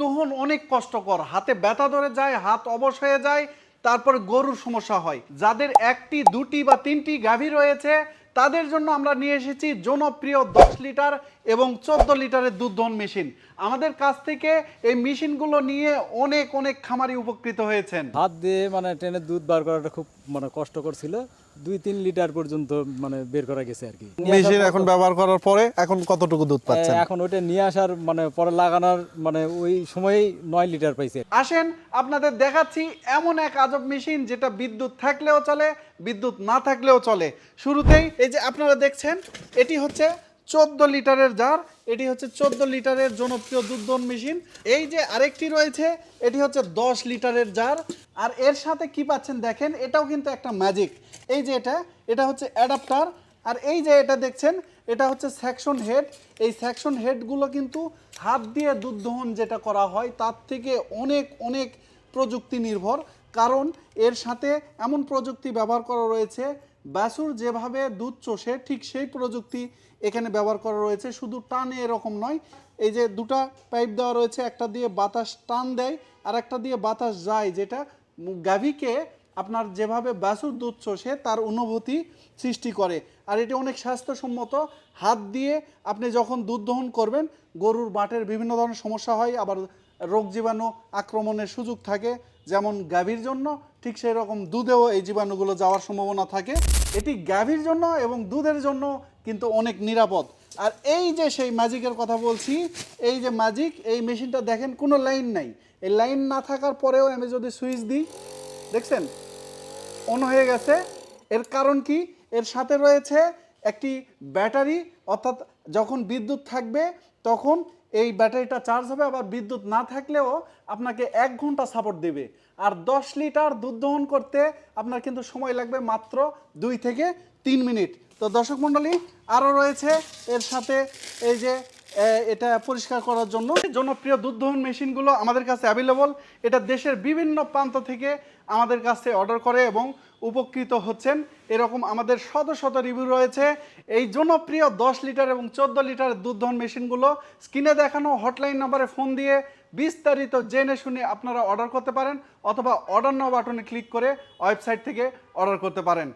দহন অনেক কষ্টকর। হাতে ব্যথা ধরে যায়, হাত অবশ হয়ে যায়, তারপর গরুর সমস্যা হয়। যাদের একটি, দুটি বা তিনটি গাভী রয়েছে তাদের জন্য আমরা নিয়ে এসেছি জনপ্রিয় দশ লিটার এবং চোদ্দ লিটারের দুধ দহন মেশিন। আমাদের কাছ থেকে এই মেশিনগুলো নিয়ে অনেক অনেক খামারি উপকৃত হয়েছেন। হাত দিয়ে মানে ট্রেনের দুধ বার করাটা খুব মানে কষ্টকর ছিল। দুই তিন লিটার পর্যন্ত মানে বের করা গেছে আর কি। মেশিন এখন ব্যবহার করার পরে এখন কতটুকু দুধ পাচ্ছেন? এখন ওইটা নিয়ে আসার মানে পরে লাগানোর মানে ওই সময়েই নয় লিটার পাইছে। আসেন আপনাদের দেখাচ্ছি এমন এক আজব মেশিন যেটা বিদ্যুৎ থাকলেও চলে বিদ্যুৎ না থাকলেও চলে। শুরুতেই এই যে আপনারা দেখছেন, এটি হচ্ছে চোদ্দ লিটারের জার এটি হচ্ছে চোদ্দ লিটারের জনপ্রিয় দুধদন মেশিন। এই যে আরেকটি রয়েছে, এটি হচ্ছে দশ লিটারের জার আর এর সাথে কি পাচ্ছেন দেখেন, এটাও কিন্তু একটা ম্যাজিক এই যে এটা এটা হচ্ছে অ্যাডাপ্টার আর এই যে এটা দেখছেন, এটা হচ্ছে সেকশন হেড এই সেকশন হেডগুলো কিন্তু হাত দিয়ে দুধ দহন যেটা করা হয়, তার থেকে অনেক অনেক প্রযুক্তি নির্ভর কারণ এর সাথে এমন প্রযুক্তি ব্যবহার করা রয়েছে বাসুর যেভাবে দুধ চষে ঠিক সেই প্রযুক্তি এখানে ব্যবহার করা রয়েছে। শুধু টানে এরকম নয়, এই যে দুটা পাইপ দেওয়া রয়েছে, একটা দিয়ে বাতাস টান দেয় আর একটা দিয়ে বাতাস যায়, যেটা গাভীকে আপনার যেভাবে বাসুর দুধ চষে তার অনুভূতি সৃষ্টি করে। আর এটি অনেক স্বাস্থ্যসম্মত। হাত দিয়ে আপনি যখন দুধ দহন করবেন, গরুর বাটের বিভিন্ন ধরনের সমস্যা হয়, আবার রোগ জীবাণু আক্রমণের সুযোগ থাকে, যেমন গাভীর জন্য ঠিক সেই রকম দুধেও এই জীবাণুগুলো যাওয়ার সম্ভাবনা থাকে। এটি গাভীর জন্য এবং দুধের জন্য কিন্তু অনেক নিরাপদ। আর এই যে সেই ম্যাজিকের কথা বলছি, এই যে ম্যাজিক এই মেশিনটা দেখেন কোনো লাইন নাই। এই লাইন না থাকার পরেও আমি যদি সুইচ দিই, দেখছেন? অন হয়ে গেছে। এর কারণ কি? এর সাথে রয়েছে একটি ব্যাটারি, অর্থাৎ যখন বিদ্যুৎ থাকবে, তখন এই ব্যাটারিটা চার্জ হবে, আবার বিদ্যুৎ না থাকলেও আপনাকে এক ঘণ্টা সাপোর্ট দেবে। আর দশ লিটার দুধ দহন করতে আপনার কিন্তু সময় লাগবে মাত্র দুই থেকে তিন মিনিট। তো দর্শক মণ্ডলী আরও রয়েছে। এর সাথে এই যে এটা পরিষ্কার করার জন্য। জনপ্রিয় দুধ দহন মেশিনগুলো আমাদের কাছে অ্যাভেলেবল এটা দেশের বিভিন্ন প্রান্ত থেকে আমাদের কাছে অর্ডার করে এবং উপকৃত হচ্ছেন। এরকম আমাদের শত শত রিভিউ রয়েছে। এই জনপ্রিয় দশ লিটার এবং চোদ্দ লিটার দুধ দহন মেশিনগুলো স্ক্রিনে দেখানো হটলাইন নাম্বারে ফোন দিয়ে বিস্তারিত জেনে শুনে আপনারা অর্ডার করতে পারেন অথবা অর্ডার নাও বাটনে ক্লিক করে ওয়েবসাইট থেকে অর্ডার করতে পারেন।